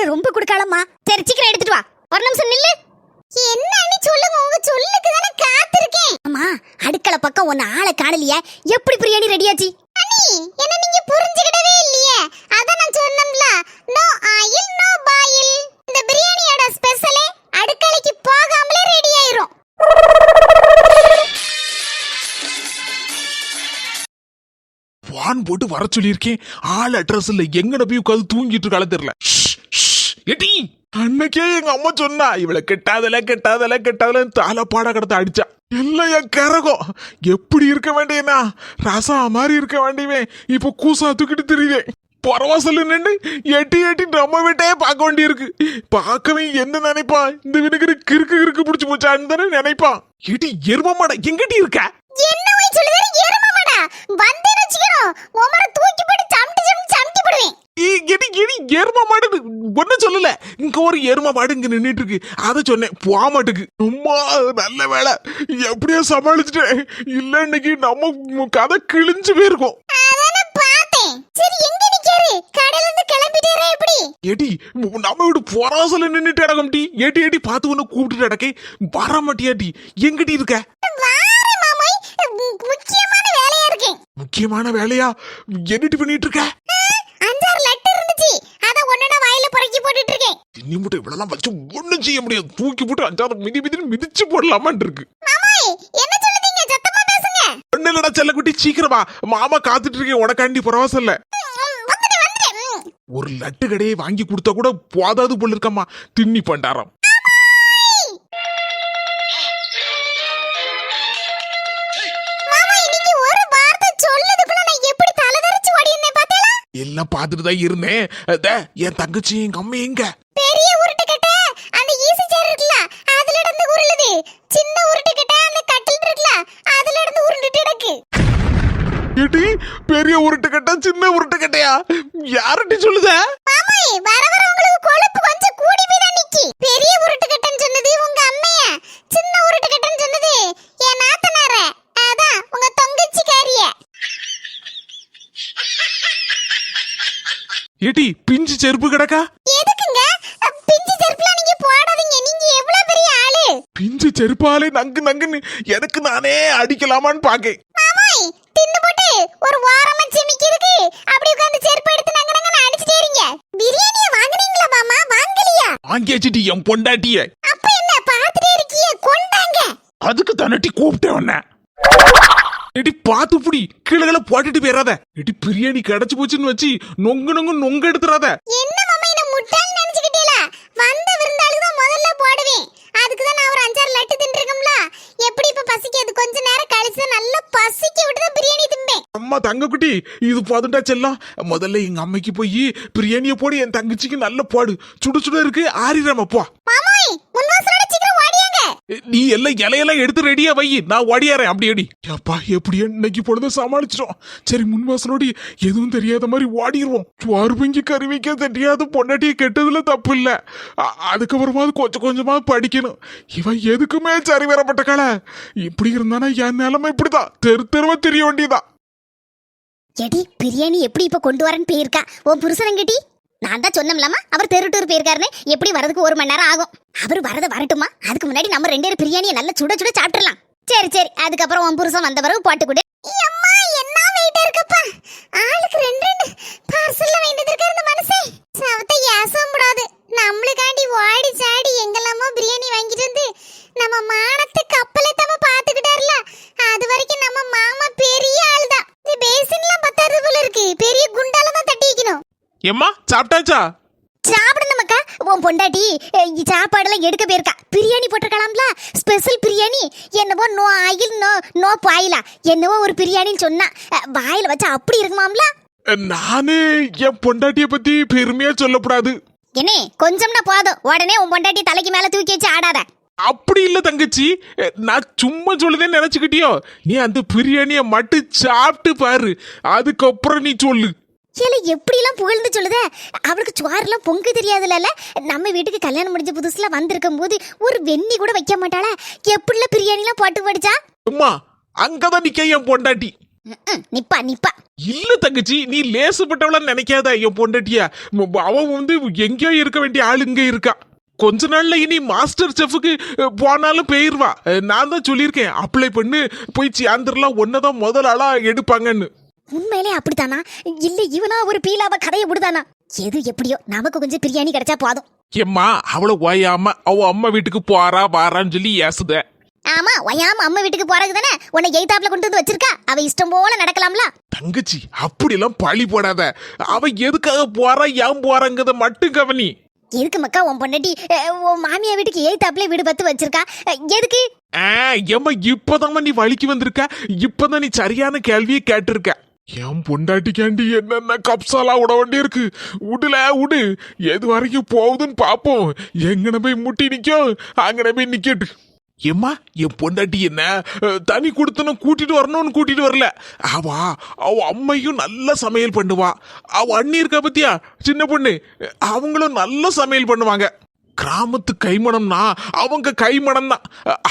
சாப்பாடு ரொம்ப கொடுக்காலம்மா. சரி சீக்கிரம் எடுத்துட்டு வா. ஒரு நிமிஷம் நில்லு. என்ன நீ சொல்லுங்க உங்க சொல்லுக்கு தானே காத்திருக்கேன். அம்மா அடுக்கல பக்கம் ஒன்னு ஆளை காணலையே. எப்படி பிரியாணி ரெடியாச்சு அண்ணி என்ன நீங்க புரிஞ்சுக்கிடவே இல்லையே. அத நான் சொன்னம்ல நோ ஆயில் நோ பாயில் இந்த பிரியாணியோட ஸ்பெஷலே அடுக்கலைக்கு போகாமலே ரெடி ஆயிரும். வான் போட்டு வர சொல்லியிருக்கேன். ஆள் அட்ரஸ் இல்ல. எங்கட போய் உட்காந்து தூங்கிட்டு இருக்கால தெரியல. ஷ், ஷ், எடி அன்னைக்கே எங்க அம்மா சொன்னா இவளை கெட்டாதல கெட்டாதல கெட்டாதல தால பாட கடத்த அடிச்சா. எல்லாம் என் கரகம். எப்படி இருக்க வேண்டியனா? ரசா மாதிரி இருக்க வேண்டியவன் இப்ப கூசா தூக்கிட்டு தெரியுதே. பரவாசல்ல நின்று எட்டி எட்டி நம்ம வீட்டையே பார்க்க வேண்டியிருக்கு. பார்க்கவே என்ன நினைப்பான் இந்த வினுக்கு கிறுக்கு கிறுக்கு பிடிச்சி போச்சான்னு தானே நினைப்பான் எடி எரும மாட எங்கடி இருக்க? என்ன போய் சொல்லுவேன் ஏறமாடா வந்து வச்சுக்கணும். உமர தூக்கி போட்டு சமட்டி சமட்டி சமட்டி போடுவேன். எடி எடி எரும மாடு ஒன்னும் சொல்லல. இங்க ஒரு எரும மாடு இங்க நின்னுட்டு இருக்கு அதை சொன்னேன் போக மாட்டுக்கு. அம்மா நல்ல வேலை. எப்படியோ சமாளிச்சுட்டேன். இல்ல இன்னைக்கு நம்ம கதை கிழிஞ்சு போயிருக்கோம். ஏடி நம்ம வீடு பொறாசல நின்னுட்டு இடக்கம்டி ஏட்டி ஏட்டி பார்த்து ஒன்று கூப்பிட்டு இடக்கே வர மாட்டியாட்டி எங்கிட்டி இருக்க? முக்கியமான வேலையா? என்னடி பண்ணிட்டு இருக்க அஞ்சாறு லெட்டர் இருந்துச்சு அத ஒன்னொன்னா வாயில புறக்கி போட்டுட்டு இருக்கேன் தின்னி முட்டை இவ்வளவு வச்சு ஒண்ணும் செய்ய முடியாது. தூக்கி போட்டு அஞ்சாவது மிதி மிதின்னு மிதிச்சு போடலாமான் இருக்கு. ஒண்ணு இல்லடா செல்லக்குட்டி சீக்கிரமா மாமா காத்துட்டு இருக்கேன் உனக்காண்டி பரவாசல்ல ம், வந்துட்டேன் வந்துட்டேன். ம். ஒரு லட்டு கடையை வாங்கி கொடுத்தா கூட போதாது போல இருக்கம்மா. தின்னி பண்டாரம். எல்லாம் பார்த்துட்டு தான் இருந்தேன். என் தங்கச்சி எங்க அம்மா எங்க பெரிய உருட்டு கட்ட அந்த ஈசி சேர் இருக்குல்ல அதுல இருந்து உருளுது சின்ன உருட்டு கட்ட அந்த கட்டில் இருக்குல்ல அதுல இருந்து உருண்டுட்டு கிடக்கு ஏடி பெரிய உருட்டு கட்டா சின்ன உருட்டு கட்டையா? யார்கிட்ட சொல்லுத? வர வர உங்களுக்கு கொழுப்பு கொஞ்சம் கூடி போய் தான் நிக்கி. பெரிய உருட்டு கட்டன்னு சொன்னது உங்க அம்மைய. சின்ன உருட்டு கட்டன்னு சொன்னது என் நாத்தனார. அதான் உங்க தொங்கச்சி காரிய ஏடி பிஞ்சு செருப்பு கிடக்கா? எதுக்குங்க? பிஞ்சு செருப்புலாம் நீங்க போடாதீங்க. நீங்க எவ்வளவு பெரிய ஆளு? பிஞ்சு செருப்பாலே நங்கு நங்குன்னு எனக்கு நானே அடிக்கலாமான்னு பாக்கேன். மாமாய் தின்னு போட்டு ஒரு வாரமா செமிக்கிறதுக்கு அப்படி உட்கார்ந்து செருப்பு எடுத்து நங்க நங்கன்னு அடிச்சிட்டே இருங்க. பிரியாணிய வாங்குனீங்களா மாமா? வாங்கலையா? வாங்கி வச்சுட்டு என் பொண்டாட்டிய. அப்ப என்ன பாத்துட்டே இருக்கீங்க கொண்டாங்க. அதுக்கு தானட்டி கூப்பிட்டேன் உன்னை. எடி பாத்து புடி கீழே போட்டுட்டு போயிடாத எடி பிரியாணி கிடைச்சு போச்சுன்னு வச்சு நொங்கு நொங்கு நொங்கு எடுத்துறாத. என்ன மாமா என்ன முட்டாள் நினைச்சுக்கிட்டீல வந்த தான் முதல்ல போடுவேன் அதுக்கு தான் நான் ஒரு அஞ்சாறு லட்டு தின்றுருக்கோம்ல. எப்படி இப்ப பசிக்காது? கொஞ்ச நேரம் கழிச்சு நல்லா பசிக்க விட்டு தான் பிரியாணி திம்பேன். அம்மா தங்கக்குட்டி இது போதுண்டா செல்லம். முதல்ல எங்க அம்மைக்கு போய் பிரியாணியை போடு என் தங்கச்சிக்கு நல்ல போடு. சுடு சுட இருக்கு ஆறிடாம போ. மாமாய் முன்வாசலோட நீ எல்லாம் இலையெல்லாம் எடுத்து ரெடியா வை. நான் ஓடியாரேன் அப்படி அடி அப்பா எப்படியா இன்னைக்கு பொழுது சமாளிச்சிடும் சரி முன்வாசலோடி எதுவும் தெரியாத மாதிரி ஓடிடுவோம் அருமைக்கு கறி வைக்க தெரியாத. பொண்டாட்டியை கெட்டதுல தப்பு இல்ல. அதுக்கப்புறமாவது கொஞ்சம் கொஞ்சமா படிக்கணும். இவன் எதுக்குமே சரி வரப்பட்ட கலை. இப்படி இருந்தானா என் நிலைமை இப்படிதான். தெரு தெருவ தெரிய வேண்டியதா எடி பிரியாணி எப்படி இப்ப கொண்டு வரேன்னு போயிருக்கா? உன் புருஷனங்கடி நான் தான் சொன்னோம்லாமா அவர் தெருட்டூர் போயிருக்காருன்னு. எப்படி வரதுக்கு ஒரு மணி நேரம் ஆகும்? அவர் வரத வரட்டுமா? அதுக்கு முன்னாடி நம்ம ரெண்டு பேரும் பிரியாணியை நல்லா சுட சுட சாப்பிட்டுறலாம். சரி சரி. அதுக்கப்புறம் உன் புருஷன் வந்த பிறகு போட்டு கொடு. அம்மா என்ன வெயிட் இருக்கப்பா? ஆளுக்கு ரெண்டு ரெண்டு. பார்சல்ல வேண்டியது இருக்க இந்த மனசே. சவத்தை ஏசம் கூடாது. நம்மளுக்காண்டி ஓடி சாடி எங்கெல்லாமோ பிரியாணி வாங்கிட்டு வந்து நம்ம மானத்துக்கு கப்பலை தம்ம பாத்துக்கிட்டாருல அது வரைக்கும் நம்ம மாமா பெரிய ஆளுதான் இந்த பேசின்லாம் பத்தாது போல இருக்கு பெரிய குண்டால தான் தட்டி வைக்கணும் எம்மா சாப்பிட்டாச்சா? சாப்பிடணும் மக்கா உன் பொண்டாட்டி சாப்பாடெல்லாம் எடுக்க போயிருக்கா. பிரியாணி போட்டிருக்கலாம்ல? ஸ்பெஷல் பிரியாணி? என்னவோ நோ ஆயில் நோ நோ பாயிலா. என்னவோ ஒரு பிரியாணின்னு சொன்னா. வாயில வச்சா அப்படி இருக்குமாம்ல? நானு என் பொண்டாட்டிய பத்தி பெருமையா சொல்லக்கூடாது. என்னே கொஞ்சம்னா போதும். உடனே உன் பொண்டாட்டி தலைக்கு மேல தூக்கி வச்சு ஆடாத. அப்படி இல்ல தங்கச்சி. நான் சும்மா சொல்லுதேன்னு நினைச்சுக்கிட்டியோ. நீ அந்த பிரியாணிய மட்டும் சாப்பிட்டு பாரு. அதுக்கப்புறம் நீ சொல்லு. ஏல எப்படிலாம் புகழ்ந்து சொல்லுதே? அவளுக்கு சுவாரெல்லாம் பொங்கு தெரியாதுல்ல. நம்ம வீட்டுக்கு கல்யாணம் முடிஞ்ச புதுசுல வந்திருக்கும் போது ஒரு வெண்ணி கூட வைக்க மாட்டாளா? எப்படிலாம் பிரியாணிலாம் போட்டு படிச்சா அம்மா அங்கதான் நிக்க என் பொண்டாட்டி. நிப்பா நிப்பா. இல்ல தங்கச்சி நீ லேசுப்பட்டவள நினைக்காத என் பொண்டாட்டியா. ம- அவ வந்து எங்கேயோ இருக்க வேண்டிய ஆள் இங்க இருக்கா. கொஞ்ச நாள்ல இனி மாஸ்டர் செஃப்க்கு போனாலும் போயிருவா. அஹ், நான் தான் சொல்லியிருக்கேன் அப்ளை பண்ணு போய் சேர்ந்துடலாம் ஒன்னதான் முதல் ஆளா எடுப்பாங்கன்னு. உண்மையிலே அப்படித்தானா? இல்ல இவனா ஒரு பீலாவ கதையை விடுதானா? எது எப்படியோ நமக்கு கொஞ்சம் பிரியாணி கிடைச்சா போதும். எம்மா அவளை ஓயாம அவ அம்மா வீட்டுக்கு போறா வாரான்னு சொல்லி ஏசுத. ஆமா ஒயாம அம்மா வீட்டுக்கு போறது தானே உன்னை எய்தாப்ல கொண்டு வந்து வச்சிருக்கா? அவ இஷ்டம் போல நடக்கலாம்ல. தங்கச்சி அப்படிலாம் பழி போடாத. அவ எதுக்காக போறா ஏன் போறாங்கிறத மட்டும் கவனி. எதுக்கு மக்கா உன் பொண்டாட்டி அஹ், உன் மாமியா வீட்டுக்கு எய்தாப்ல வீடு பத்து வச்சிருக்கா? அஹ், எதுக்கு? ஆ, ஏம்மா இப்பதான் நீ வலிக்கு வந்திருக்க. இப்பதான் நீ சரியான கேள்வியை கேட்டிருக்க. என் பொண்டாட்டிக்காண்டி என்னென்ன கப்ஸாலாம் விட வேண்டி இருக்கு விடுல விடு எது வரைக்கும் போகுதுன்னு பார்ப்போம் எங்கன போய் முட்டி நிற்கும் அங்கன போய் நிக்கட்டு. ஏம்மா என் பொண்டாட்டி என்ன? தனி கொடுத்தனும் கூட்டிட்டு வரணும்னு கூட்டிட்டு வரல. அவா அவ அம்மையும் நல்ல சமையல் பண்ணுவா. அவ அண்ணி இருக்கா பத்தியா சின்ன பொண்ணு? அவங்களும் நல்ல சமையல் பண்ணுவாங்க. கிராமத்து கைமணம்னா அவங்க கைமணம் தான்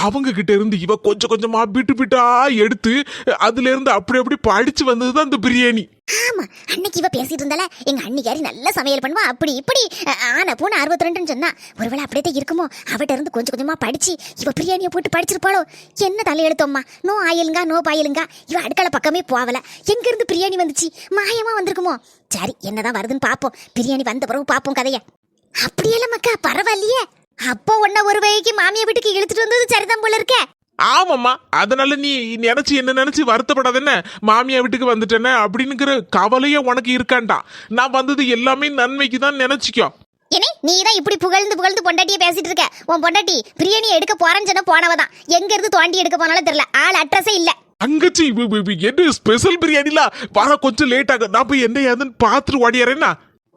அவங்க கிட்ட இருந்து இவ கொஞ்சம் கொஞ்சமா பிட்டு பிட்டா எடுத்து அதுல இருந்து அப்படி அப்படி படிச்சு வந்தது தான் இந்த பிரியாணி. ஆமா அன்னைக்கு இவ பேசிட்டு இருந்தால எங்க அன்னிக்காரி நல்ல சமையல் பண்ணுவா அப்படி இப்படி ஆன ஆனா அறுபத்தி ரெண்டுன்னு சொன்னா ஒருவேளை அப்படியே தான் இருக்குமோ? அவட்ட இருந்து கொஞ்சம் கொஞ்சமா படிச்சு இவ பிரியாணியை போட்டு படிச்சிருப்பாளோ? என்ன தலையெழுத்தோம்மா? நோ ஆயிலுங்க நோ பாயிலுங்க இவ அடுக்கலை பக்கமே போவல. எங்க இருந்து பிரியாணி வந்துச்சு? மாயமா வந்திருக்குமோ? சரி என்னதான் வருதுன்னு பாப்போம். பிரியாணி வந்த பிறகு பாப்போம் கதையை. அப்படியெல்லாம் மக்கா பரவாயில்லையே. அப்போ உன்ன ஒரு வகைக்கு மாமியா வீட்டுக்கு இழுத்துட்டு வந்தது சரிதான் போல இருக்கே. ஆமாம்மா அதனால நீ நினைச்சு என்ன நினைச்சு வருத்தப்படாத என்ன மாமியா வீட்டுக்கு வந்துட்டேனே அப்படின்னுங்கிற கவலையே உனக்கு இருக்காண்டா. நான் வந்தது எல்லாமே நன்மைக்கு தான் நினைச்சிக்கோ. ஏனே நீ தான் இப்படி புகழ்ந்து புகழ்ந்து பொண்டாட்டியை பேசிட்டு இருக்க. உன் பொண்டாட்டி பிரியாணி எடுக்க போறேன்னு சொன்ன போனவதான் எங்க இருந்து தோண்டி எடுக்க போனாலும் தெரியல. ஆள் அட்ரஸே இல்ல. வி- என்ன ஸ்பெஷல் பிரியாணிலாம் வர கொஞ்சம் லேட் ஆகும் நான் போய் என்ன ஏதுன்னு பார்த்துட்டு ஓடியாரேன்னா?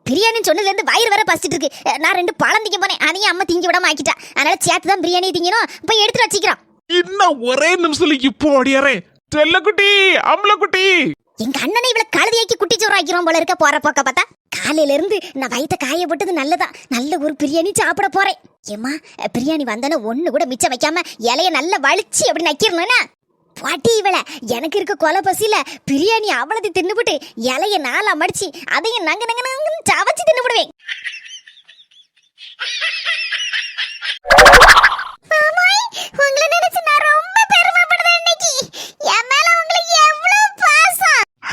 பிரியாணி சொன்னதுல இருந்து வயிறு வேற பசிட்டு இருக்கு. நான் ரெண்டு பழம் திங்க போனேன். அதையும் அம்மா திங்கி விடாம ஆக்கிட்டா. அதனால சேர்த்து தான் பிரியாணி திங்கணும். போய் எடுத்துட்டு வச்சுக்கிறோம். இன்னும் ஒரே நிமிஷத்துல இப்போ ஓடியாரேன் செல்லக்குட்டி அம்பலக்குட்டி. எங்க அண்ணனை இவ்வளவு கழுதியாக்கி குட்டி சோறு ஆக்கிறோம் போல இருக்க போற போக்க பார்த்தா? காலையில இருந்து நான் வயித்த காய போட்டது நல்லதா நல்ல ஒரு பிரியாணி சாப்பிட போறேன். ஏமா பிரியாணி வந்தானே ஒண்ணு கூட மிச்சம் வைக்காம இலைய நல்லா வலிச்சு அப்படி நக்கிடணும்னா பாட்டி இவளை. எனக்கு இருக்க கொலை பசியில பிரியாணி அவளது தின்னுபிட்டு இலைய நாளா மடிச்சு அதையும் நங்க நங்க நங்கன்னு சவச்சு தின்னுபிடுவேன்.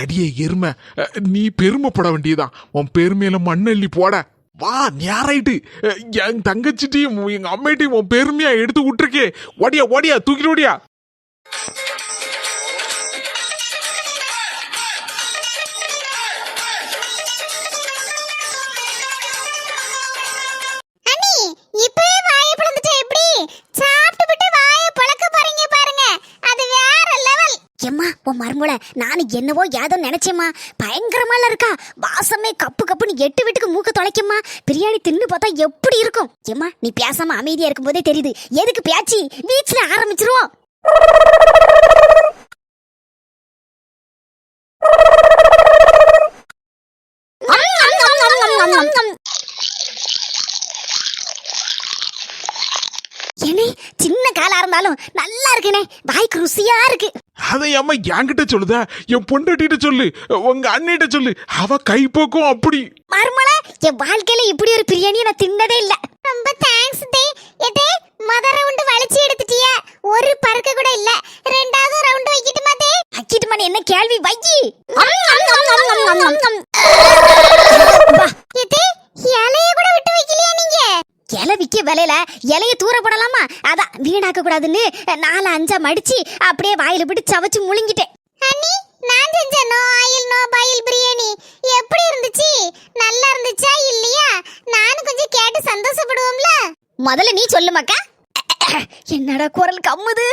அடியே எருமை. நீ பெருமைப்பட வேண்டியதான் உன் பெருமையில மண்ணள்ளி போட. வா ஞாராயிட்டு என் தங்கச்சிட்டையும் எங்க அம்மையிட்டையும் உன் பெருமையா எடுத்து விட்டுருக்கே. ஒடியா ஒடியா தூக்கிட்டு ஒடியா உன் மருமல நான் என்னவோ ஏதோ நினைச்சேம்மா. பயங்கரமால இருக்கா. வாசமே கப்பு கப்புன்னு எட்டு வீட்டுக்கு மூக்க தொலைக்குமா பிரியாணி தின்னு பார்த்தா எப்படி இருக்கும்? ஏம்மா நீ பேசாம அமைதியா இருக்கும் போதே தெரியுது. எதுக்கு பேச்சு? வீட்ல ஆரம்பிச்சிருவோம். என்னே சின்ன காலா இருந்தாலும் நல்லா இருக்குனே. வாய்க்கு ருசியா இருக்கு. அதை அம்மா என்கிட்ட சொல்லுதா என் பொண்டாட்டிட்ட சொல்லு உங்க அண்ணிட்ட சொல்லு. அவ கைப்போக்கும் அப்படி. மருமல என் வாழ்க்கையில இப்படி ஒரு பிரியாணி நான் தின்னதே இல்ல. ரொம்ப தேங்க்ஸ் டே. எதே மொத ரவுண்ட் வலிச்சு எடுத்துட்டிய. ஒரு பறக்க கூட இல்ல. ரெண்டாவது ரவுண்ட் வைக்கிட்டுமா டே? வைக்கிட்டுமா என்ன கேள்வி? வையி. இலைய கூட விட்டு வைக்கலையா நீங்க? இலை விக்க விலையில இலைய தூர போடலாமா வீணாக்க கூடாதுன்னு நாலு அஞ்சா மடிச்சு அப்படியே வாயில போட்டு சவச்சு முழுங்கிட்டேன். அண்ணி நான் செஞ்ச no oil no boil biryani எப்படி இருந்துச்சு? நல்லா இருந்துச்சா இல்லையா? நானும் கொஞ்சம் கேட்டு சந்தோஷப்படுவோம்ல. முதல்ல நீ சொல்லு மக்கா. என்னடா குரல் கம்முது?